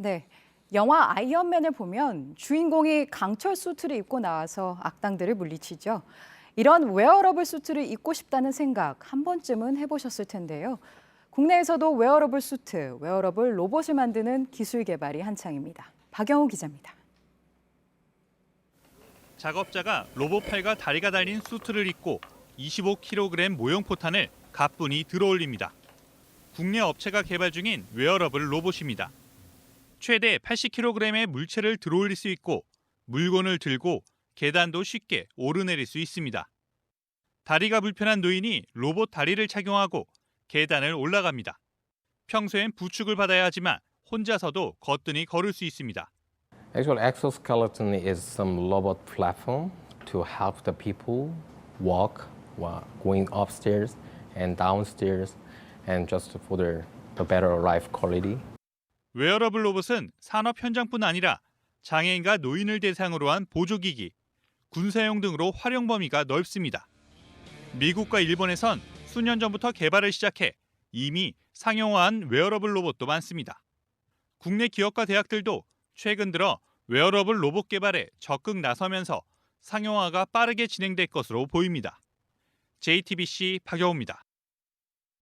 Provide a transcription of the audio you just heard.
네. 영화 아이언맨을 보면 주인공이 강철 수트를 입고 나와서 악당들을 물리치죠. 이런 웨어러블 수트를 입고 싶다는 생각 한 번쯤은 해보셨을 텐데요. 국내에서도 웨어러블 수트, 웨어러블 로봇을 만드는 기술 개발이 한창입니다. 박영우 기자입니다. 작업자가 로봇 팔과 다리가 달린 수트를 입고 25kg 모형 포탄을 가뿐히 들어올립니다. 국내 업체가 개발 중인 웨어러블 로봇입니다. 최대 80kg의 물체를 들어올릴 수 있고 물건을 들고 계단도 쉽게 오르내릴 수 있습니다. 다리가 불편한 노인이 로봇 다리를 착용하고 계단을 올라갑니다. 평소엔 부축을 받아야 하지만 혼자서도 거뜬히 걸을 수 있습니다. Actually, exoskeleton is some robot platform to help the people walk while going upstairs and downstairs, and just for the, the better life quality. 웨어러블 로봇은 산업 현장뿐 아니라 장애인과 노인을 대상으로 한 보조기기, 군사용 등으로 활용 범위가 넓습니다. 미국과 일본에선 수년 전부터 개발을 시작해 이미 상용화한 웨어러블 로봇도 많습니다. 국내 기업과 대학들도 최근 들어 웨어러블 로봇 개발에 적극 나서면서 상용화가 빠르게 진행될 것으로 보입니다. JTBC 박여우입니다.